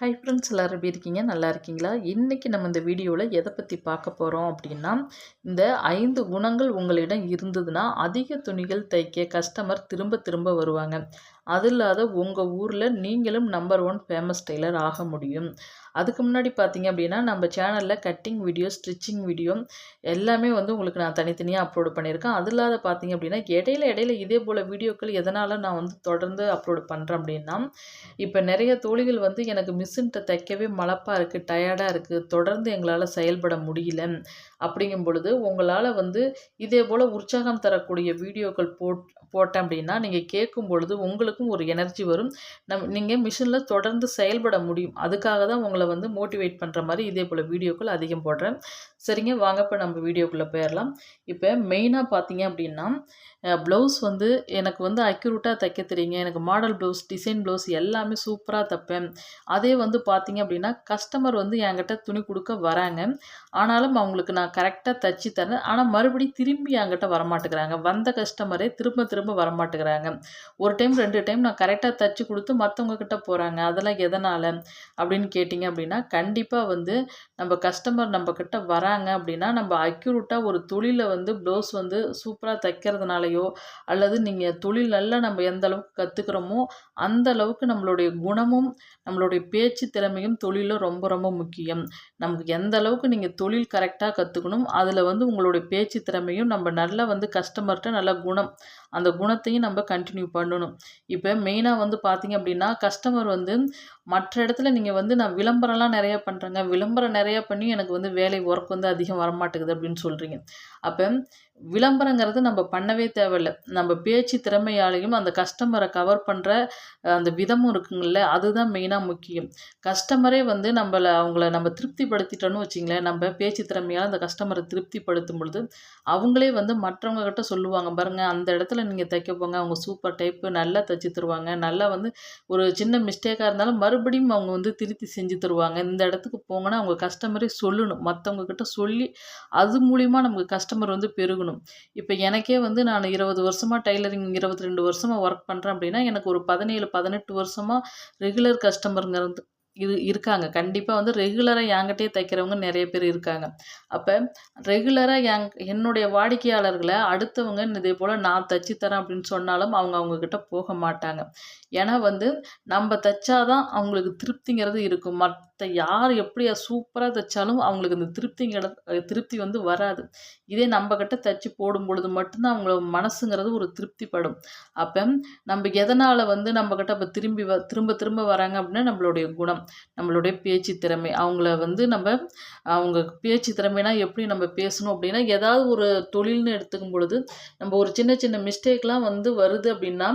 Hi friends எல்லோரும் எப்படி இருக்கீங்க? நல்லா இருக்கீங்களா? இன்றைக்கி நம்ம இந்த வீடியோவில் எதை பற்றி பார்க்க போகிறோம் அப்படின்னா இந்த ஐந்து குணங்கள் உங்களிடம் இருந்ததுன்னா அதிக துணிகள் தைக்க கஸ்டமர் திரும்ப திரும்ப வருவாங்க. அது இல்லாத உங்கள் ஊரில் நீங்களும் நம்பர் ஒன் ஃபேமஸ் டெய்லர் ஆக முடியும். அதுக்கு முன்னாடி பார்த்தீங்க அப்படின்னா நம்ம சேனலில் கட்டிங் வீடியோ ஸ்டிச்சிங் வீடியோ எல்லாமே வந்து உங்களுக்கு நான் தனித்தனியாக அப்லோடு பண்ணியிருக்கேன். அது இல்லாத பார்த்தீங்க அப்படின்னா இடையில இடையில இதே போல் வீடியோக்கள் எதனால் நான் வந்து தொடர்ந்து அப்லோடு பண்ணுறேன் அப்படின்னா இப்போ நிறைய தோழிகள் வந்து எனக்கு மிஷின்கிட்ட தைக்கவே மலப்பாக இருக்குது டயர்டாக இருக்குது தொடர்ந்து எங்களால் செயல்பட முடியல அப்படிங்கும் பொழுது உங்களால் வந்து இதே போல் உற்சாகம் தரக்கூடிய வீடியோக்கள் போட் போட்டேன் அப்படின்னா நீங்கள் கேட்கும் பொழுது உங்களுக்கு உங்களுக்கும் ஒரு எனர்ஜி வரும். நம் நீங்கள் மிஷினில் தொடர்ந்து செயல்பட முடியும். அதுக்காக தான் உங்களை வந்து மோட்டிவேட் பண்ணுற மாதிரி இதே போல் வீடியோக்கள் அதிகம் போடுறேன். சரிங்க வாங்க இப்போ நம்ம வீடியோக்குள்ளே போயிடலாம் இப்போ மெயினாக பார்த்தீங்க அப்படின்னா ப்ளவுஸ் வந்து எனக்கு வந்து அக்யூரேட்டாக தைக்க தெரியுங்க. எனக்கு மாடல் ப்ளவுஸ் டிசைன் ப்ளவுஸ் எல்லாமே சூப்பராக தைப்பேன். அதே வந்து பார்த்தீங்க அப்படின்னா கஸ்டமர் வந்து என்கிட்ட துணி கொடுக்க வராங்க. ஆனாலும் அவங்களுக்கு நான் கரெக்டாக தைச்சி தரேன். ஆனால் மறுபடியும் திரும்பி என்கிட்ட வரமாட்டேங்கிறாங்க. வந்த கஸ்டமரே திரும்ப திரும்ப வரமாட்டேங்கிறாங்க. ஒரு டைம் ரெண்டு டைம் நான் கரெக்டாக தைச்சி கொடுத்து மற்றவங்க கிட்ட போகிறாங்க அதெல்லாம் எதனால்? அப்படின்னு கேட்டிங்க அப்படின்னா கண்டிப்பாக வந்து நம்ம கஸ்டமர் நம்மக்கிட்ட வராங்க அப்படின்னா நம்ம அக்யூரேட்டாக ஒரு தொழிலை வந்து ப்ளவுஸ் வந்து சூப்பராக தைக்கிறதுனாலையோ அல்லது நீங்கள் தொழில் நல்லா நம்ம எந்த அளவுக்கு கற்றுக்குறோமோ அந்த அளவுக்கு நம்மளுடைய குணமும் நம்மளுடைய பேச்சு திறமையும் தொழிலும் ரொம்ப ரொம்ப முக்கியம். நமக்கு எந்த அளவுக்கு நீங்கள் தொழில் கரெக்டாக கற்றுக்கணும் அதில் வந்து உங்களுடைய பேச்சு திறமையும் நம்ம நல்லா வந்து கஸ்டமர்கிட்ட நல்ல குணம் அந்த குணத்தையும் நம்ம கண்டினியூ பண்ணணும். இப்போ மெயினாக வந்து பார்த்திங்க அப்படின்னா கஸ்டமர் வந்து மற்ற இடத்துல நீங்கள் வந்து நான் விளம்பரம்லாம் நிறையா பண்ணுறேங்க விளம்பரம் நிறையா பண்ணி எனக்கு வந்து வேலை ஒர்க் வந்து அதிகம் வரமாட்டேங்குது அப்படின்னு சொல்கிறீங்க அப்போ விளம்பரங்கிறது நம்ம பண்ணவே தேவையில்லை. நம்ம பேச்சு திறமையாலையும் அந்த கஸ்டமரை கவர் பண்ணுற அந்த விதமும் இருக்குங்கள்ல அதுதான் மெயினாக முக்கியம். கஸ்டமரே வந்து நம்மளை அவங்கள நம்ம திருப்திப்படுத்திட்டோன்னு வச்சிங்களேன் நம்ம பேச்சு திறமையால் அந்த கஸ்டமரை திருப்திப்படுத்தும் பொழுது அவங்களே வந்து மற்றவங்கக்கிட்ட சொல்லுவாங்க. பாருங்கள் அந்த இடத்துல நீங்கள் தைக்க போங்க அவங்க சூப்பர் டைப்பு நல்லா தைச்சி தருவாங்க. நல்லா வந்து ஒரு சின்ன மிஸ்டேக்காக இருந்தாலும் மறு மறுபடியும் அவங்க வந்து திருத்தி செஞ்சு தருவாங்க. இந்த இடத்துக்கு போங்கன்னா அவங்க கஸ்டமரே சொல்லணும். மற்றவங்க கிட்ட சொல்லி அது மூலிமா நமக்கு கஸ்டமர் வந்து பெருகணும். இப்போ எனக்கே வந்து நான் இருபது வருஷமாக டைலரிங் இருபத்தி ரெண்டு வருஷமாக ஒர்க் பண்ணுறேன் அப்படின்னா எனக்கு ஒரு பதினேழு பதினெட்டு வருஷமாக ரெகுலர் கஸ்டமருங்கிறது இது இருக்காங்க. கண்டிப்பாக வந்து ரெகுலராக என்கிட்டயே தைக்கிறவங்க நிறைய பேர் இருக்காங்க. அப்போ ரெகுலராக என் என்னுடைய வாடிக்கையாளர்களை அடுத்தவங்க இதே போல் நான் தைச்சி தரேன் அப்படின்னு சொன்னாலும் அவங்க அவங்கக்கிட்ட போக மாட்டாங்க. ஏன்னா வந்து நம்ம தைச்சாதான் அவங்களுக்கு திருப்திங்கிறது இருக்கும். மற்ற யார் எப்படியா சூப்பராக தைச்சாலும் அவங்களுக்கு அந்த திருப்திங்கிற திருப்தி வந்து வராது. இதே நம்மக்கிட்ட தைச்சி போடும் பொழுது மட்டும்தான் அவங்களோட மனசுங்கிறது ஒரு திருப்திப்படும். அப்போ நம்ம எதனால் வந்து நம்மக்கிட்ட இப்போ திரும்பி வ திரும்ப திரும்ப வராங்க அப்படின்னா நம்மளுடைய குணம் நம்மளுடைய பேச்சு திறமை. அவங்கள வந்து நம்ம அவங்க பேச்சு திறமைனா எப்படி நம்ம பேசணும் அப்படின்னா ஏதாவது ஒரு தொழில்னு எடுத்துக்கும் பொழுது நம்ம ஒரு சின்ன சின்ன மிஸ்டேக்லாம் வந்து வருது அப்படின்னா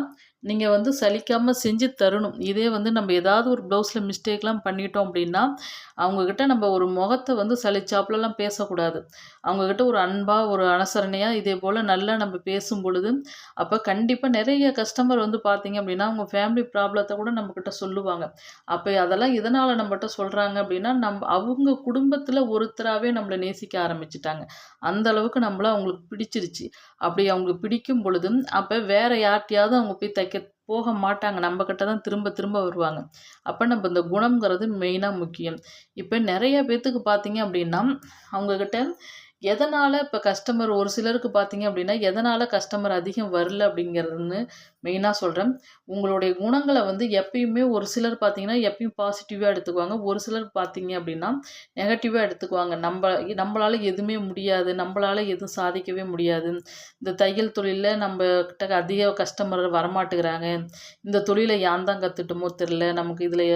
நீங்கள் வந்து சலிக்காமல் செஞ்சு தரணும். இதே வந்து நம்ம ஏதாவது ஒரு ப்ளவுஸில் மிஸ்டேக்லாம் பண்ணிட்டோம் அப்படின்னா அவங்கக்கிட்ட நம்ம ஒரு முகத்தை வந்து சலிச்சாப்புலலாம் பேசக்கூடாது. அவங்கக்கிட்ட ஒரு அன்பாக ஒரு அனுசரணையாக இதே போல் நல்லா நம்ம பேசும் பொழுது அப்போ கண்டிப்பாக நிறைய கஸ்டமர் வந்து பார்த்திங்க அப்படின்னா அவங்க ஃபேமிலி ப்ராப்ளத்தை கூட நம்மக்கிட்ட சொல்லுவாங்க. அப்போ அதெல்லாம் எதனால் நம்மகிட்ட சொல்கிறாங்க அப்படின்னா நம்ம அவங்க குடும்பத்தில் ஒருத்தராகவே நம்மளை நேசிக்க ஆரம்பிச்சிட்டாங்க. அந்த அளவுக்கு நம்மள அவங்களுக்கு பிடிச்சிருச்சு. அப்படி அவங்களுக்கு பிடிக்கும் பொழுது அப்போ வேறு யார்கிட்டையாவது அவங்க போய் தைக்க போக மாட்டாங்க. நம்மக்கிட்ட தான் திரும்ப திரும்ப வருவாங்க. அப்போ நம்ம இந்த குணங்கிறது மெயினாக முக்கியம். இப்போ நிறைய பேர்த்துக்கு பார்த்தீங்க அப்படின்னா அவங்கக்கிட்ட எதனால் இப்போ கஸ்டமர் ஒரு சிலருக்கு பார்த்தீங்க அப்படின்னா எதனால் கஸ்டமர் அதிகம் வரல அப்படிங்கிறதுன்னு மெயினாக சொல்கிறேன் உங்களுடைய குணங்களை வந்து எப்பயுமே ஒரு சிலர் பார்த்தீங்கன்னா எப்பயும் பாசிட்டிவாக எடுத்துக்குவாங்க. ஒரு சிலர் பார்த்தீங்க அப்படின்னா நெகட்டிவாக எடுத்துக்குவாங்க. நம்ம நம்மளால் எதுவுமே முடியாது. நம்மளால் எதுவும் சாதிக்கவே முடியாது. இந்த தையல் தொழிலில் நம்ம கிட்ட அதிக கஸ்டமர் வரமாட்டேங்கிறாங்க. இந்த தொழிலை யான் தான் கற்றுட்டோமோ தெரில நமக்கு இதில்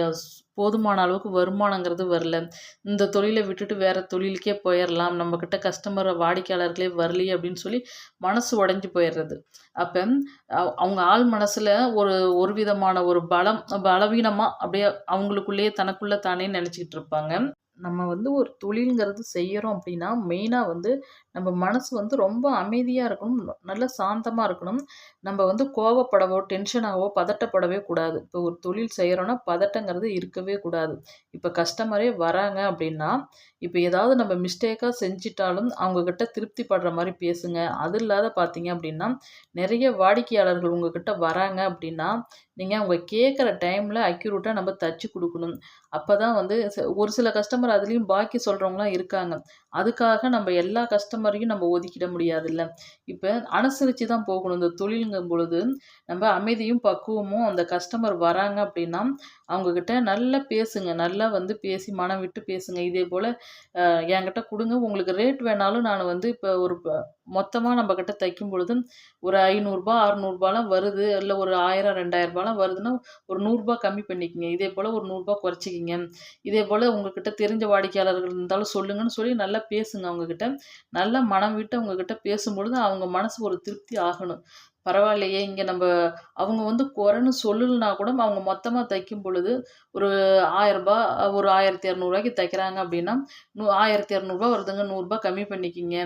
போதுமான அளவுக்கு வருமானங்கிறது வரல. இந்த தொழிலை விட்டுட்டு வேறு தொழிலுக்கே போயிடலாம் நம்மக்கிட்ட கஸ்டமர் வாடிக்கையாளர்களே வரலையே அப்படின்னு சொல்லி மனசு உடஞ்சி போயிடுறது. அப்போ அவங்க ஆள் மனசில் ஒரு ஒரு விதமான ஒரு பலம் பலவீனமாக அப்படியே அவங்களுக்குள்ளேயே தனக்குள்ளே தானே நினச்சிக்கிட்டு இருப்பாங்க. நம்ம வந்து ஒரு தொழிலுங்கிறது செய்கிறோம் அப்படின்னா மெயினாக வந்து நம்ம மனசு வந்து ரொம்ப அமைதியாக இருக்கணும் நல்ல சாந்தமாக இருக்கணும். நம்ம வந்து கோவப்படவோ டென்ஷனாகவோ பதட்டப்படவே கூடாது. இப்போ ஒரு தொழில் செய்கிறோன்னா பதட்டங்கிறது இருக்கவே கூடாது. இப்போ கஸ்டமரே வராங்க அப்படின்னா இப்போ ஏதாவது நம்ம மிஸ்டேக்காக செஞ்சிட்டாலும் அவங்கக்கிட்ட திருப்தி படுற மாதிரி பேசுங்க. அது இல்லாத பார்த்தீங்க அப்படின்னா நிறைய வாடிக்கையாளர்கள் உங்ககிட்ட வராங்க அப்படின்னா நீங்கள் அவங்க கேட்குற டைமில் அக்யூரேட்டாக நம்ம தச்சு கொடுக்கணும். அப்போ தான் வந்து ச- ஒரு சில கஸ்டமர் அதுலேயும் பாக்கி சொல்கிறவங்களாம் இருக்காங்க. அதுக்காக நம்ம எல்லா கஸ்டமரையும் நம்ம ஒதுக்கிட முடியாதுல்ல. இப்போ அனுசரித்து தான் போகணும். இந்த தொழிலுங்கும் பொழுது நம்ம அமைதியும் பக்குவமும் அந்த கஸ்டமர் வராங்க அப்படின்னா அவங்கக்கிட்ட நல்லா பேசுங்க. நல்லா வந்து பேசி மனம் விட்டு பேசுங்க. இதே போல் என்கிட்ட கொடுங்க. உங்களுக்கு ரேட் வேணாலும் நான் வந்து இப்போ ஒரு மொத்தமாக நம்மக்கிட்ட தைக்கும் பொழுது ஒரு ஐநூறுரூபா அறநூறுபாலாம் வருது. இல்லை ஒரு ஆயிரம் ரெண்டாயிரரூபாலாம் வருதுன்னா ஒரு நூறுரூபா கம்மி பண்ணிக்கங்க. இதே போல் ஒரு நூறுரூபா குறைச்சிக்கிங்க. இதே போல் உங்ககிட்ட தெரிஞ்ச வாடிக்கையாளர்கள் இருந்தாலும் சொல்லுங்கன்னு சொல்லி நல்லா பேசுங்க அவங்கக்கிட்ட நல்லா மனம் விட்டு அவங்கக்கிட்ட பேசும்பொழுது அவங்க மனசு ஒரு திருப்தி ஆகணும். பரவாயில்லையே இங்கே நம்ம அவங்க வந்து குறைன்னு சொல்லலைனா கூட அவங்க மொத்தமாக தைக்கும் பொழுது ஒரு ஆயரரூபா ஒரு ஆயிரத்தி இரநூறுவாய்க்கு தைக்கிறாங்க அப்படின்னா நூ ஆயிரத்தி இரநூறுபா வருதுங்க நூறுரூபா கம்மி பண்ணிக்கிங்க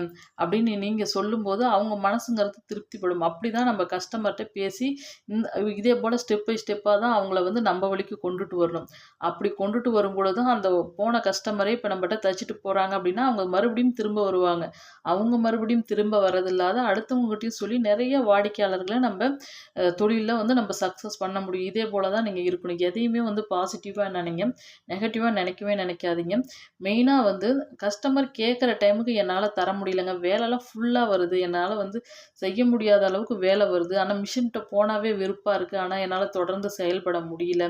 அப்படின்னு நீங்கள் சொல்லும்போது அவங்க மனசுங்கிறது திருப்திப்படும். அப்படி தான் நம்ம கஸ்டமர்கிட்ட பேசி இந்த இதே போல் ஸ்டெப் பை ஸ்டெப்பாக தான் அவங்கள வந்து நம்ம வழிக்கு கொண்டுட்டு வரணும். அப்படி கொண்டுட்டு வரும்பொழுது அந்த போன கஸ்டமரே இப்போ நம்மகிட்ட தைச்சிட்டு போகிறாங்க அப்படின்னா அவங்க மறுபடியும் திரும்ப வருவாங்க. அவங்க மறுபடியும் திரும்ப வரதில்லாத அடுத்தவங்ககிட்டயும் சொல்லி நிறைய வாடிக்கையாளர் வாடிக்கையாளர்களை நம்ம தொழிலில் வந்து நம்ம சக்ஸஸ் பண்ண முடியும். இதே போல் தான் நீங்கள் இருக்கணும். எதையுமே வந்து பாசிட்டிவாக நினைங்க. நெகட்டிவாக நினைக்கவே நினைக்காதீங்க. மெயினாக வந்து கஸ்டமர் கேட்குற டைமுக்கு என்னால் தர முடியலங்க. வேலைலாம் ஃபுல்லாக வருது. என்னால் வந்து செய்ய முடியாத அளவுக்கு வேலை வருது. ஆனால் மிஷின்கிட்ட போனாவே வெறுப்பாக இருக்குது ஆனால் என்னால் தொடர்ந்து செயல்பட முடியல.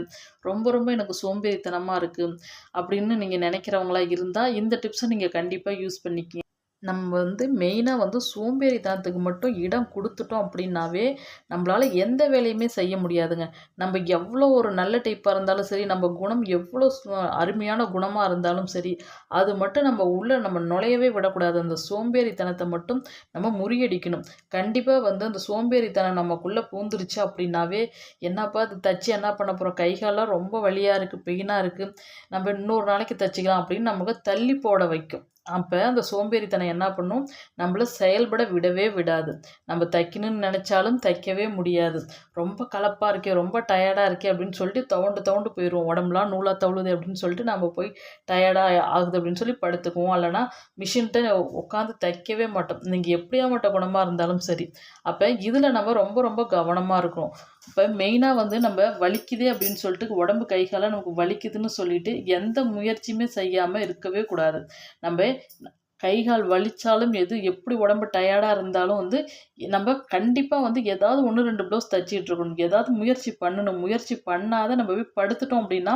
ரொம்ப ரொம்ப எனக்கு சோம்பேறித்தனமாக இருக்குது அப்படின்னு நீங்கள் நினைக்கிறவங்களா இருந்தால் இந்த டிப்ஸை நீங்கள் கண்டிப்பாக யூஸ் பண்ணிக்கிங்க நம்ம வந்து மெயினாக வந்து சோம்பேறித்தனத்துக்கு மட்டும் இடம் கொடுத்துட்டோம் அப்படின்னாவே நம்மளால் எந்த வேலையுமே செய்ய முடியாதுங்க. நம்ம எவ்வளோ ஒரு நல்ல டைப்பாக இருந்தாலும் சரி நம்ம குணம் எவ்வளோ சு- அருமையான குணமாக இருந்தாலும் சரி அது மட்டும் நம்ம உள்ளே நம்ம நுழையவே விடக்கூடாது. அந்த சோம்பேறித்தனத்தை மட்டும் நம்ம முறியடிக்கணும். கண்டிப்பாக வந்து அந்த சோம்பேறித்தனம் நமக்குள்ளே பூந்துருச்சு அப்படின்னாவே என்னப்பா அது தச்சு என்ன பண்ண போகிறோம் கைகாலெலாம் ரொம்ப வழியாக இருக்குது பெயினாக இருக்குது நம்ம இன்னொரு நாளைக்கு தச்சுக்கலாம் அப்படின்னு நமக்கு தள்ளி போட வைக்கும். அப்போ அந்த சோம்பேறித்தனம் என்ன பண்ணும்? நம்மளை செயல்பட விடவே விடாது. நம்ம தைக்கணும்னு நினச்சாலும் தைக்கவே முடியாது. ரொம்ப கலப்பாக இருக்கே ரொம்ப டயர்டாக இருக்கே அப்படின்னு சொல்லிட்டு தவண்டு தவண்டு போயிடுவோம். உடம்புலாம் நூலாக தவழுது அப்படின்னு சொல்லிட்டு நம்ம போய் டயர்டாக ஆகுது அப்படின்னு சொல்லி படுத்துக்குவோம். இல்லைனா மிஷின்கிட்ட உட்காந்து தைக்கவே மாட்டோம். நீங்கள் எப்படியாப்பட்ட குணமாக இருந்தாலும் சரி. அப்போ இதில் நம்ம ரொம்ப ரொம்ப கவனமாக இருக்கணும். இப்போ மெயினாக வந்து நம்ம வலிக்குதே அப்படின்னு சொல்லிட்டு உடம்பு கைகாலாக நமக்கு வலிக்குதுன்னு சொல்லிட்டு எந்த முயற்சியுமே செய்யாமல் இருக்கவே கூடாது. நம்ம கை கால் வலிச்சாலும் எது எப்படி உடம்பு டயர்டாக இருந்தாலும் வந்து நம்ம கண்டிப்பாக வந்து ஏதாவது ஒன்று ரெண்டு ப்ளவுஸ் தச்சிட்டு இருக்கணும். ஏதாவது முயற்சி பண்ணணும். முயற்சி பண்ணாத நம்ம போய் படுத்துட்டோம் அப்படின்னா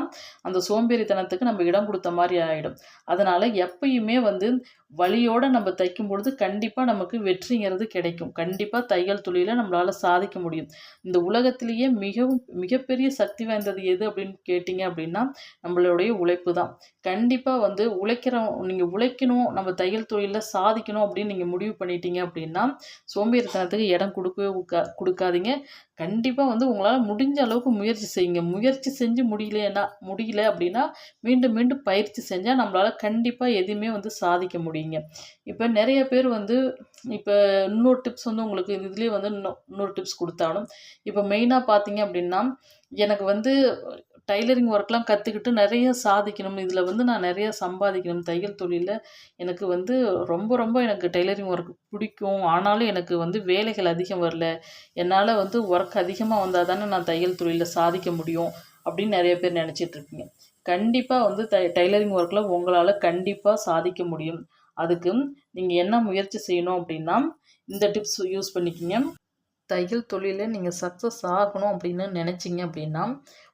அந்த சோம்பேறித்தனத்துக்கு நம்ம இடம் கொடுத்த மாதிரி ஆகிடும் அதனால் எப்பயுமே வந்து வழியோடு நம்ம தைக்கும் பொழுது கண்டிப்பாக நமக்கு வெற்றிங்கிறது கிடைக்கும். கண்டிப்பாக தையல் தொழிலை நம்மளால் சாதிக்க முடியும். இந்த உலகத்திலேயே மிகவும் மிகப்பெரிய சக்தி வாய்ந்தது எது அப்படின்னு கேட்டிங்க அப்படின்னா நம்மளுடைய உழைப்பு தான். கண்டிப்பாக வந்து உழைக்கிறோம் நீங்கள் உழைக்கணும் நம்ம தையல் தொழிலில் சாதிக்கணும் அப்படின்னு நீங்கள் முடிவு பண்ணிட்டீங்க அப்படின்னா சோம்பேறித்தனத்துக்கு இடம் கொடுக்கவே கொடுக்காதீங்க. கண்டிப்பாக வந்து உங்களால் முடிஞ்ச அளவுக்கு முயற்சி செய்யுங்க. முயற்சி செஞ்சு முடியலன்னா முடியல அப்படின்னா மீண்டும் மீண்டும் பயிற்சி செஞ்சால் நம்மளால் கண்டிப்பாக எதுவுமே வந்து சாதிக்க முடியும். அப்படிங்க. இப்போ நிறைய பேர் வந்து இப்போ இன்னொரு டிப்ஸ் வந்து உங்களுக்கு இதுலேயே வந்து இன்னொரு டிப்ஸ் கொடுத்தாலும் இப்போ மெயினாக பார்த்தீங்க அப்படின்னா எனக்கு வந்து டைலரிங் ஒர்க்லாம் கற்றுக்கிட்டு நிறைய சாதிக்கணும். இதில் வந்து நான் நிறைய சம்பாதிக்கணும். தையல் தொழிலில் எனக்கு வந்து ரொம்ப ரொம்ப எனக்கு டைலரிங் ஒர்க் பிடிக்கும். ஆனாலும் எனக்கு வந்து வேலைகள் அதிகம் வரல. என்னால் வந்து ஒர்க் அதிகமாக வந்தால் தானே நான் தையல் தொழிலில் சாதிக்க முடியும் அப்படின்னு நிறைய பேர் நினச்சிட்டு இருப்பீங்க கண்டிப்பாக வந்து தை டைலரிங் ஒர்க்கில் உங்களால் கண்டிப்பாக சாதிக்க முடியும். அதுக்கு நீங்கள் என்ன முயற்சி செய்யணும் அப்படின்னா இந்த டிப்ஸ் யூஸ் பண்ணிக்கிங்க. தையல் தொழிலில் நீங்கள் சக்ஸஸ் ஆகணும் அப்படின்னு நினச்சிங்க அப்படின்னா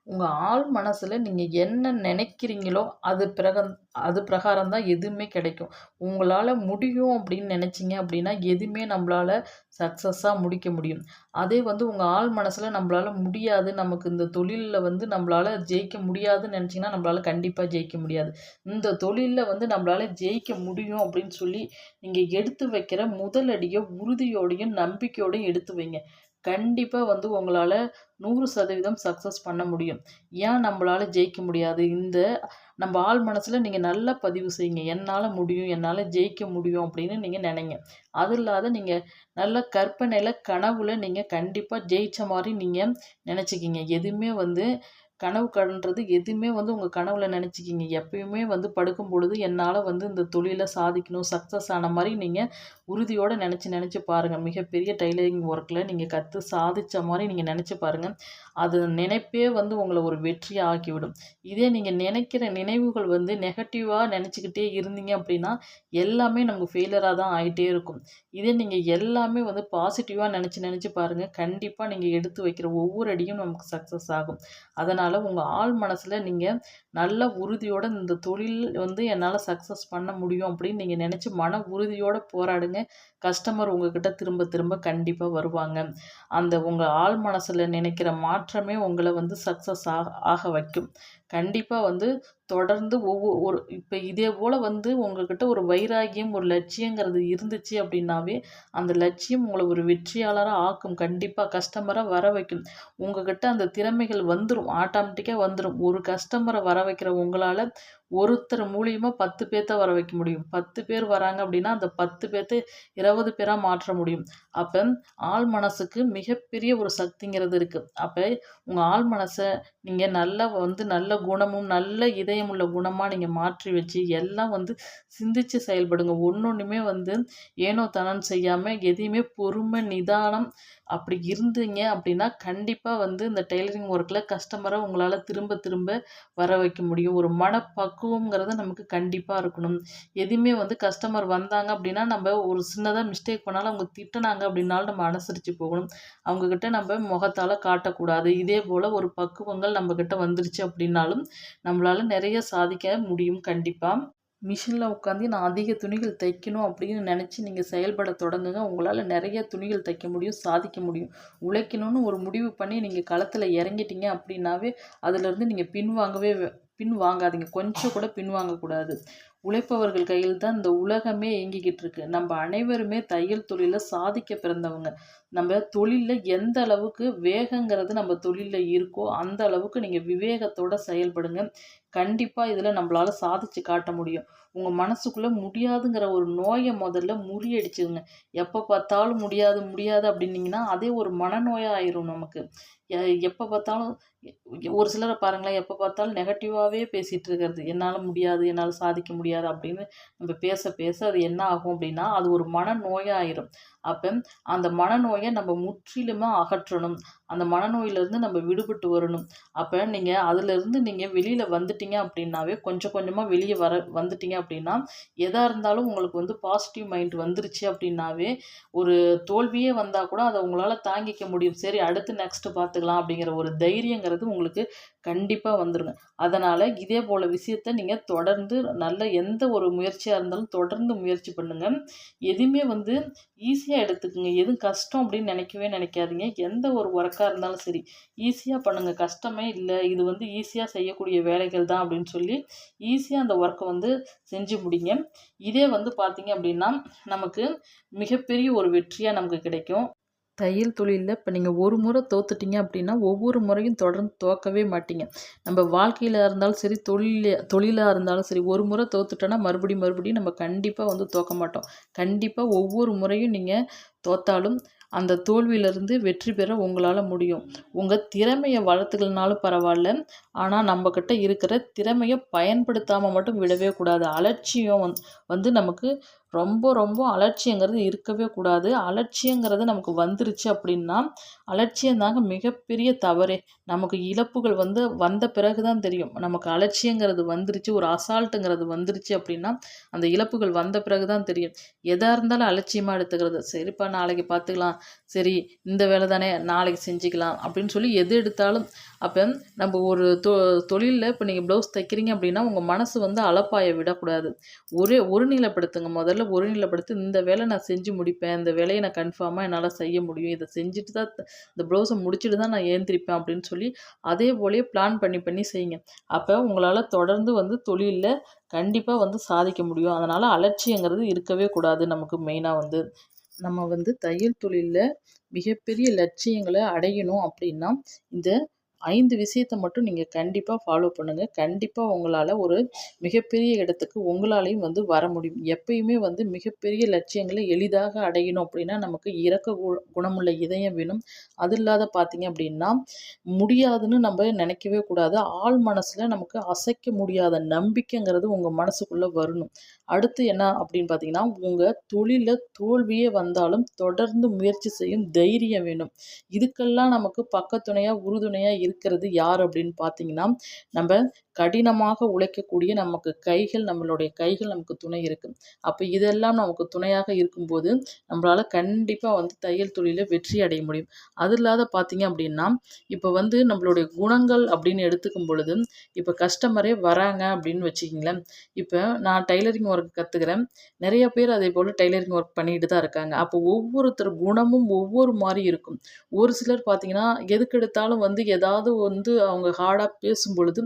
உங்கள் ஆள் மனசில் நீங்கள் என்ன நினைக்கிறீங்களோ அது பிரக அது பிரகாரம் தான் எதுவுமே கிடைக்கும். உங்களால் முடியும் அப்படின்னு நினச்சிங்க அப்படின்னா எதுவுமே நம்மளால் சக்ஸஸாக முடிக்க முடியும். அதே வந்து உங்கள் ஆள் மனசில் நம்மளால் முடியாது. நமக்கு இந்த தொழிலில் வந்து நம்மளால் ஜெயிக்க முடியாதுன்னு நினச்சிங்கன்னா நம்மளால் கண்டிப்பாக ஜெயிக்க முடியாது. இந்த தொழிலில் வந்து நம்மளால் ஜெயிக்க முடியும் அப்படின்னு சொல்லி நீங்கள் எடுத்து வைக்கிற முதலடியை உறுதியோடையும் நம்பிக்கையோடையும் எடுத்து வைங்க. கண்டிப்பாக வந்து உங்களால் நூறு சதவீதம் சக்ஸஸ் பண்ண முடியும். ஏன் நம்மளால் ஜெயிக்க முடியாது? இந்த நம்ம ஆள் மனசில் நீங்கள் நல்லா பதிவு செய்யுங்க. என்னால் முடியும் என்னால் ஜெயிக்க முடியும் அப்படின்னு நீங்கள் நினைங்க. அது இல்லாத நீங்கள் நல்ல கற்பனையில் கனவுல நீங்கள் கண்டிப்பாக ஜெயித்த மாதிரி நீங்கள் நினச்சிக்கிங்க. எதுவுமே வந்து கனவு காண்றது எதுவுமே வந்து உங்கள் கனவுல நினச்சிக்கிங்க. எப்பயுமே வந்து படுக்கும் பொழுது என்னால் வந்து இந்த தொழிலை சாதிக்கணும் சக்ஸஸ் ஆன மாதிரி நீங்கள் உறுதியோடு நினச்சி நினச்சி பாருங்கள் மிகப்பெரிய டைலரிங் ஒர்க்கில் நீங்கள் கற்று சாதித்த மாதிரி நீங்கள் நினச்சி பாருங்கள் அது நினைப்பே வந்து உங்களை ஒரு வெற்றியாக ஆக்கிவிடும். இதே நீங்கள் நினைக்கிற நினைவுகள் வந்து நெகட்டிவாக நினச்சிக்கிட்டே இருந்தீங்க அப்படின்னா எல்லாமே நமக்கு ஃபெயிலியராக தான் ஆகிட்டே இருக்கும். இதே நீங்கள் எல்லாமே வந்து பாசிட்டிவாக நினச்சி நினச்சி பாருங்கள் கண்டிப்பாக நீங்கள் எடுத்து வைக்கிற ஒவ்வொரு அடியும் நமக்கு சக்ஸஸ் ஆகும். அதனால் அதனால் உங்கள் ஆள் மனசில் நீங்கள் நல்ல உறுதியோடு இந்த தொழில் வந்து என்னால் சக்ஸஸ் பண்ண முடியும் அப்படின்னு நீங்கள் நினச்சி மன உறுதியோடு போராடுங்க. கஸ்டமர் உங்ககிட்ட திரும்ப திரும்ப கண்டிப்பாக வருவாங்க. அந்த உங்கள் ஆள் மனசில் நினைக்கிற மாற்றமே உங்களை வந்து சக்ஸஸ் ஆக ஆக வைக்கும். கண்டிப்பாக வந்து தொடர்ந்து ஒவ்வொரு ஒரு இப்போ இதே போல் வந்து உங்கள்கிட்ட ஒரு வைராகியம் ஒரு லட்சியங்கிறது இருந்துச்சு அப்படின்னாவே அந்த லட்சியம் உங்களை ஒரு வெற்றியாளராக ஆக்கும். கண்டிப்பாக கஸ்டமராக வர வைக்கும். உங்கள்கிட்ட அந்த திறமைகள் வந்துடும் ஆட்டோமேட்டிக்காக வந்துடும் ஒரு கஸ்டமரை வர வைக்கிற உங்களால் ஒருத்தர் மூலியமாக பத்து பேர்த்த வர வைக்க முடியும். பத்து பேர் வராங்க அப்படின்னா அந்த பத்து பேர்த்த இருபது பேராக மாற்ற முடியும். அப்போ ஆள் மனசுக்கு மிகப்பெரிய ஒரு சக்திங்கிறது இருக்குது அப்போ உங்கள் ஆள் மனசை நீங்கள் நல்ல வந்து நல்ல குணமும் நல்ல இதயம் உள்ள குணமாக நீங்கள் மாற்றி வச்சு எல்லாம் வந்து சிந்திச்சு செயல்படுங்க. ஒன்று ஒன்றுமே வந்து ஏனோ தனம் செய்யாமல் எதையுமே பொறுமை நிதானம் அப்படி இருந்தீங்க அப்படின்னா கண்டிப்பாக வந்து இந்த டெய்லரிங் ஒர்க்கில் கஸ்டமரை உங்களால் திரும்ப திரும்ப வர வைக்க முடியும். ஒரு பக்குவங்கிறது நமக்கு கண்டிப்பாக இருக்கணும். எதுவுமே வந்து கஸ்டமர் வந்தாங்க அப்படின்னா நம்ம ஒரு சின்னதாக மிஸ்டேக் பண்ணாலும் அவங்க திட்டினாங்க அப்படின்னாலும் நம்ம அனுசரித்து போகணும். அவங்கக்கிட்ட நம்ம முகத்தால் காட்டக்கூடாது. இதே போல் ஒரு பக்குவங்கள் நம்மக்கிட்ட வந்துருச்சு அப்படின்னாலும் நம்மளால் நிறைய சாதிக்க முடியும் கண்டிப்பாக மிஷினில் உட்காந்து நான் அதிக துணிகள் தைக்கணும் அப்படின்னு நினச்சி நீங்கள் செயல்பட தொடங்குங்க. உங்களால் நிறைய துணிகள் தைக்க முடியும் சாதிக்க முடியும். உழைக்கணும்னு ஒரு முடிவு பண்ணி நீங்கள் களத்தில் இறங்கிட்டீங்க அப்படின்னாவே அதுலேருந்து நீங்கள் பின்வாங்கவே பின் வாங்காதீங்க கொஞ்சம் கூட பின்வாங்கக்கூடாது. உழைப்பவர்கள் கையில் தான் இந்த உலகமே இயங்கிக்கிட்டு இருக்கு நம்ம அனைவருமே தையல் தொழிலில் சாதிக்க பிறந்தவங்க. நம்ம தொழிலில் எந்த அளவுக்கு வேகங்கிறது நம்ம தொழிலில் இருக்கோ அந்த அளவுக்கு நீங்கள் விவேகத்தோடு செயல்படுங்க. கண்டிப்பாக இதில் நம்மளால் சாதிச்சு காட்ட முடியும். உங்கள் மனசுக்குள்ளே முடியாதுங்கிற ஒரு நோயை முதல்ல முறியடிச்சுங்க எப்போ பார்த்தாலும் முடியாது முடியாது அப்படின்னீங்கன்னா அதே ஒரு மனநோயாக ஆயிரும் நமக்கு. எப்போ பார்த்தாலும் ஒரு சிலரை பாருங்களேன் எப்போ பார்த்தாலும் நெகட்டிவாகவே பேசிகிட்டு இருக்கிறது. என்னால் முடியாது என்னால் சாதிக்க முடியாது அப்படின்னு நம்ம பேச பேச அது என்ன ஆகும் அப்படின்னா அது ஒரு மனநோயாயிரும். அப்போ அந்த மனநோயை நம்ம முற்றிலுமாக அகற்றணும். அந்த மனநோயிலேருந்து நம்ம விடுபட்டு வரணும். அப்போ நீங்கள் அதுலேருந்து நீங்கள் வெளியில் வந்துட்டீங்க அப்படின்னாவே கொஞ்சம் கொஞ்சமாக வெளியே வர வந்துட்டீங்க அப்படின்னா எதாக இருந்தாலும் உங்களுக்கு வந்து பாசிட்டிவ் மைண்ட் வந்துருச்சு அப்படின்னாவே ஒரு தோல்வியே வந்தால் கூட அதை உங்களால் தாங்கிக்க முடியும். சரி அடுத்து நெக்ஸ்ட்டு பார்த்து பார்த்துக்கலாம் அப்படிங்கிற ஒரு தைரியங்கிறது உங்களுக்கு கண்டிப்பாக வந்துருங்க. அதனால் இதே போல் விஷயத்த நீங்கள் தொடர்ந்து நல்ல எந்த ஒரு முயற்சியாக இருந்தாலும் தொடர்ந்து முயற்சி பண்ணுங்கள் எதுவுமே வந்து ஈஸியாக எடுத்துக்கோங்க. எதுவும் கஷ்டம் அப்படின்னு நினைக்கவே நினைக்காதீங்க. எந்த ஒரு ஒர்க்காக இருந்தாலும் சரி ஈஸியாக பண்ணுங்கள் கஷ்டமே இல்லை. இது வந்து ஈஸியாக செய்யக்கூடிய வேலைகள் தான் அப்படின்னு சொல்லி ஈஸியாக அந்த ஒர்க்கை வந்து செஞ்சு முடிங்க. இதே வந்து பார்த்திங்க அப்படின்னா நமக்கு மிகப்பெரிய ஒரு வெற்றியாக நமக்கு கிடைக்கும். தையல் தொழிலில் இப்போ நீங்கள் ஒரு முறை தோத்துட்டீங்க அப்படின்னா ஒவ்வொரு முறையும் தொடர்ந்து தோக்கவே மாட்டீங்க. நம்ம வாழ்க்கையில் இருந்தாலும் சரி தொழில் தொழிலாக இருந்தாலும் சரி ஒரு முறை தோத்துட்டோன்னா மறுபடியும் மறுபடியும் நம்ம கண்டிப்பாக வந்து தோக்க மாட்டோம். கண்டிப்பாக ஒவ்வொரு முறையும் நீங்கள் தோத்தாலும் அந்த தோல்வியிலிருந்து வெற்றி பெற உங்களால் முடியும். உங்கள் திறமையை வளர்த்துக்கலனாலும் பரவாயில்ல. ஆனால் நம்மக்கிட்ட இருக்கிற திறமையை பயன்படுத்தாமல் மட்டும் விடவே கூடாது. அலட்சியம் வந் வந்து நமக்கு ரொம்ப ரொம்ப அலட்சியங்கிறது இருக்கவே கூடாது. அலட்சியங்கிறது நமக்கு வந்துருச்சு அப்படின்னா அலட்சியம்தாங்க மிகப்பெரிய தவறே. நமக்கு இழப்புகள் வந்து வந்த பிறகு தான் தெரியும். நமக்கு அலட்சியங்கிறது வந்துருச்சு ஒரு அசால்ட்டுங்கிறது வந்துருச்சு அப்படின்னா அந்த இழப்புகள் வந்த பிறகு தான் தெரியும். எதாக இருந்தாலும் அலட்சியமாக எடுத்துக்கிறது. சரிப்பா நாளைக்கு பார்த்துக்கலாம். சரி இந்த வேலை தானே நாளைக்கு செஞ்சுக்கலாம் அப்படின்னு சொல்லி எது எடுத்தாலும் அப்போ நம்ம ஒரு தொ தொழிலில் இப்போ நீங்கள் ப்ளவுஸ் தைக்கிறீங்க அப்படின்னா உங்கள் மனசு வந்து அலப்பாய விடக்கூடாது. ஒரே ஒரு நிலைப்படுத்துங்க. முதல்ல ஒரு நிலைப்படுத்தி இந்த வேலை நான் செஞ்சு முடிப்பேன் இந்த வேலையை நான் கன்ஃபார்மாக என்னால் செய்ய முடியும். இதை செஞ்சுட்டு தான் இந்த ப்ளவுஸை முடிச்சுட்டு தான் நான் ஏந்திரிப்பேன் அப்படின்னு சொல்லி அதே போலே பிளான் பண்ணி பண்ணி செய்யுங்க. அப்போ உங்களால் தொடர்ந்து வந்து தொழிலில் கண்டிப்பாக வந்து சாதிக்க முடியும். அதனால் அலட்சியங்கிறது இருக்கவே கூடாது நமக்கு மெயினாக வந்து. நம்ம வந்து தையல் தொழிலில் மிகப்பெரிய லட்சியங்களை அடையணும் அப்படின்னா இந்த ஐந்து விஷயத்தை மட்டும் நீங்கள் கண்டிப்பாக ஃபாலோ பண்ணுங்கள் கண்டிப்பாக உங்களால் ஒரு மிகப்பெரிய இடத்துக்கு உங்களாலையும் வந்து வர முடியும். எப்பயுமே வந்து மிகப்பெரிய லட்சியங்களை எளிதாக அடையணும் அப்படின்னா நமக்கு இறக்க குணமுள்ள இதயம் வேணும். அது இல்லாத பார்த்தீங்க அப்படின்னா முடியாதுன்னு நம்ம நினைக்கவே கூடாது. ஆள் மனசில் நமக்கு அசைக்க முடியாத நம்பிக்கைங்கிறது உங்கள் மனசுக்குள்ளே வரணும். அடுத்து என்ன அப்படின்னு பார்த்தீங்கன்னா உங்கள் தொழிலில் தோல்வியே வந்தாலும் தொடர்ந்து முயற்சி செய்யும் தைரியம் வேணும். இதுக்கெல்லாம் நமக்கு பக்கத்துணையாக உறுதுணையாக இருக்கிறது யார் அப்படின்னு பார்த்தீங்கன்னா நம்ம கடினமாக உழைக்கக்கூடிய நமக்கு கைகள் நம்மளுடைய கைகள் நமக்கு துணை இருக்குது அப்போ இதெல்லாம் நமக்கு துணையாக இருக்கும்போது நம்மளால் கண்டிப்பாக வந்து தையல் தொழிலில் வெற்றி அடைய முடியும். அது இல்லாத பார்த்தீங்க அப்படின்னா இப்போ வந்து நம்மளுடைய குணங்கள் அப்படின்னு எடுத்துக்கும் பொழுது இப்போ கஸ்டமரே வராங்க அப்படின்னு வச்சுக்கிங்களேன். இப்போ நான் டைலரிங் ஒர்க் கற்றுக்கிறேன் நிறைய பேர் அதே போல் டைலரிங் ஒர்க் பண்ணிட்டு தான் இருக்காங்க. அப்போ ஒவ்வொருத்தர் குணமும் ஒவ்வொரு மாதிரி இருக்கும். ஒரு சிலர் பார்த்தீங்கன்னா எதுக்கெடுத்தாலும் வந்து ஏதாவது வந்து அவங்க ஹார்டாக பேசும் பொழுது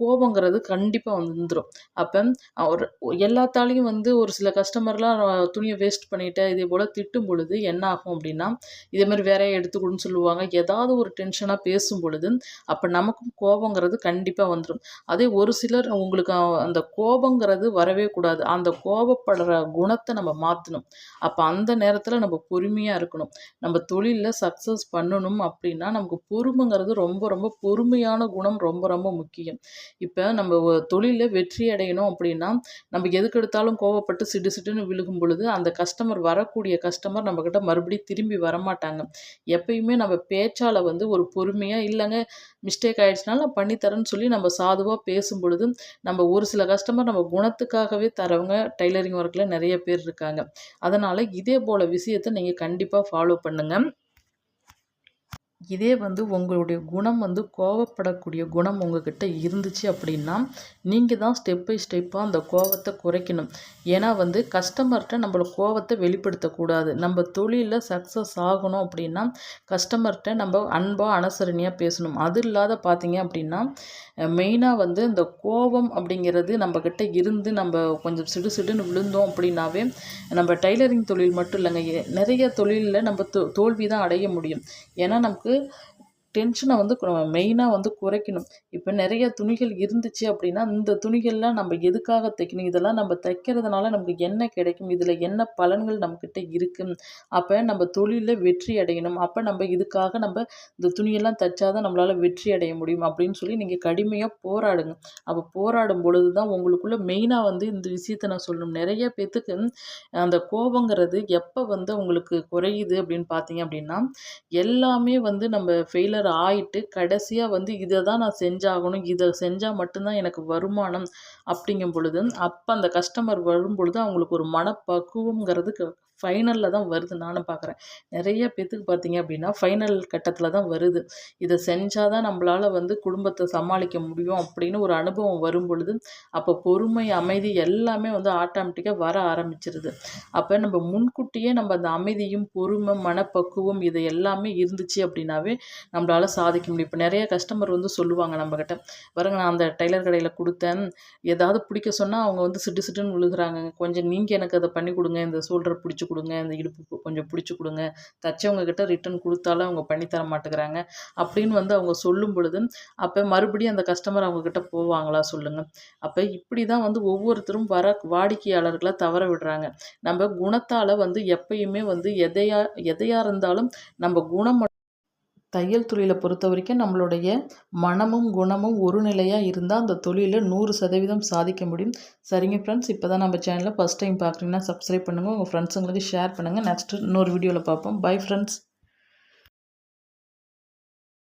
கோபங்கிறது கண்டிப்பாக வந்துடும் அப்போ ஒரு எல்லாத்தாலையும் வந்து ஒரு சில கஸ்டமர்லாம் துணியை வேஸ்ட் பண்ணிட்டு இதே போல் திட்டும் பொழுது என்ன ஆகும் அப்படின்னா இதே மாதிரி வேற எடுத்துக்கொடுன்னு சொல்லுவாங்க. ஏதாவது ஒரு டென்ஷனாக பேசும் பொழுது அப்போ நமக்கும் கோபங்கிறது கண்டிப்பாக வந்துடும் அதே ஒரு சிலர் உங்களுக்கு அந்த கோபங்கிறது வரவே கூடாது. அந்த கோபப்படுற குணத்தை நம்ம மாற்றணும் அப்போ அந்த நேரத்தில் நம்ம பொறுமையாக இருக்கணும். நம்ம தொழிலில் சக்ஸஸ் பண்ணணும் அப்படின்னா நமக்கு பொறுமைங்கிறது ரொம்ப ரொம்ப பொறுமையான குணம் ரொம்ப ரொம்ப முக்கியம். இப்போ நம்ம தொழிலில் வெற்றி அடையணும் அப்படின்னா நம்ம எதுக்கு எடுத்தாலும் கோவப்பட்டு சிடு சிடுன்னு விழுகும் பொழுது அந்த கஸ்டமர் வரக்கூடிய கஸ்டமர் நம்மக்கிட்ட மறுபடியும் திரும்பி வரமாட்டாங்க. எப்பயுமே நம்ம பேச்சால் வந்து ஒரு பொறுமையாக இல்லைங்க மிஸ்டேக் ஆகிடுச்சினால நான் பண்ணித்தரேன்னு சொல்லி நம்ம சாதுவாக பேசும் பொழுது நம்ம ஒரு சில கஸ்டமர் நம்ம குணத்துக்காகவே தரவங்க டைலரிங் ஒர்க்கில் நிறைய பேர் இருக்காங்க. அதனால் இதே போல் விஷயத்தை நீங்கள் கண்டிப்பாக ஃபாலோ பண்ணுங்கள் இதே வந்து உங்களுடைய குணம் வந்து கோவப்படக்கூடிய குணம் உங்ககிட்ட இருந்துச்சு அப்படின்னா நீங்கள் தான் ஸ்டெப் பை ஸ்டெப்பாக அந்த கோவத்தை குறைக்கணும். ஏன்னா வந்து கஸ்டமர்கிட்ட நம்மளோட கோவத்தை வெளிப்படுத்தக்கூடாது. நம்ம தொழிலில் சக்ஸஸ் ஆகணும் அப்படின்னா கஸ்டமர்கிட்ட நம்ம அன்பாக அனுசரணையாக பேசணும். அது இல்லாத பார்த்தீங்க அப்படின்னா மெயினாக வந்து இந்த கோபம் அப்படிங்கிறது நம்மக்கிட்ட இருந்து நம்ம கொஞ்சம் சிடு சிடுன்னு விழுந்தோம் அப்படின்னாவே நம்ம டைலரிங் தொழில் மட்டும் இல்லைங்க. நிறைய தொழிலில் நம்ம தோ தோல்வி தான் அடைய முடியும். ஏன்னா நமக்கு டென்ஷனை வந்து மெயினாக வந்து குறைக்கணும். இப்போ நிறைய துணிகள் இருந்துச்சு அப்படின்னா இந்த துணிகள்லாம் நம்ம எதுக்காக தைக்கணும்? இதெல்லாம் நம்ம தைக்கிறதுனால நமக்கு என்ன கிடைக்கும்? இதில் என்ன பலன்கள் நம்மக்கிட்ட இருக்குது அப்போ நம்ம தொழிலில் வெற்றி அடையணும். அப்போ நம்ம இதுக்காக நம்ம இந்த துணியெல்லாம் தைச்சாதான் நம்மளால் வெற்றி அடைய முடியும் அப்படின்னு சொல்லி நீங்கள் கடுமையாக போராடுங்க. அப்போ போராடும் பொழுது தான் உங்களுக்குள்ளே மெயினாக வந்து இந்த விஷயத்தை நான் சொல்லணும். நிறைய பேத்துக்கு அந்த கோபங்கிறது எப்போ வந்து உங்களுக்கு குறையுது அப்படின்னு பார்த்தீங்க அப்படின்னா எல்லாமே வந்து நம்ம ஃபெயிலர் ஆயிட்டு கடைசியாக வந்து இதை தான் நான் செஞ்சாகணும். இதை செஞ்சால் மட்டும்தான் எனக்கு வருமானம். அப்படிங்கும் பொழுது அப்போ அந்த கஸ்டமர் வரும் பொழுது அவங்களுக்கு ஒரு மனப்பக்குவங்கிறது ஃபைனலில் தான் வருது நானும் பார்க்குறேன் நிறைய பேத்துக்கு பார்த்தீங்க அப்படின்னா ஃபைனல் கட்டத்தில் தான் வருது. இதை செஞ்சால் தான் நம்மளால் வந்து குடும்பத்தை சமாளிக்க முடியும் அப்படின்னு ஒரு அனுபவம் வரும் பொழுது அப்போ பொறுமை அமைதி எல்லாமே வந்து ஆட்டோமேட்டிக்காக வர ஆரம்பிச்சிருது. அப்போ நம்ம முன்கூட்டியே நம்ம அந்த அமைதியும் பொறுமை மனப்பக்குவம் இது எல்லாமே இருந்துச்சு அப்படின்னாவே நம்மளால் சாதிக்க முடியும். இப்போ நிறைய கஸ்டமர் வந்து சொல்லுவாங்க நம்மக்கிட்ட பாருங்க நான் அந்த டைலர் கடையில் கொடுத்தேன். ஏதாவது பிடிக்க சொன்னால் அவங்க வந்து சிட்டு சிட்டுன்னு விழுகுறாங்க. கொஞ்சம் நீங்கள் எனக்கு அதை பண்ணி கொடுங்க. இந்த ஷோல்டர் பிடிச்சி கொடுங்க. இந்த இடுப்பு கொஞ்சம் பிடிச்சி கொடுங்க. தச்சவங்க கிட்ட ரிட்டன் கொடுத்தாலும் அவங்க பண்ணித்தர தர மாட்டேங்கிறாங்க. அப்படின்னு வந்து அவங்க சொல்லும் பொழுது அப்போ மறுபடியும் அந்த கஸ்டமர் அவங்கக்கிட்ட போவாங்களா சொல்லுங்கள் அப்போ இப்படி தான் வந்து ஒவ்வொருத்தரும் வர வாடிக்கையாளர்களை தவற விடுறாங்க. நம்ம குணத்தால் வந்து எப்பயுமே வந்து எதையா எதையாக இருந்தாலும் நம்ம குணம் தையல் தொழிலை பொறுத்த வரைக்கும் நம்மளுடைய மனமும் குணமும் ஒரு நிலையாக இருந்தால் அந்த தொழிலில் நூறு சதவீதம் சாதிக்க முடியும். சரிங்க ஃப்ரெண்ட்ஸ் இப்போ தான் நம்ம சேனலில் ஃபஸ்ட் டைம் பார்க்குறீங்கன்னா சப்ஸ்கிரைப் பண்ணுங்கள் உங்கள் ஃப்ரெண்ட்ஸுங்களுக்கு ஷேர் பண்ணுங்கள் நெக்ஸ்ட்டு இன்னொரு வீடியோவில் பார்ப்போம். Bye friends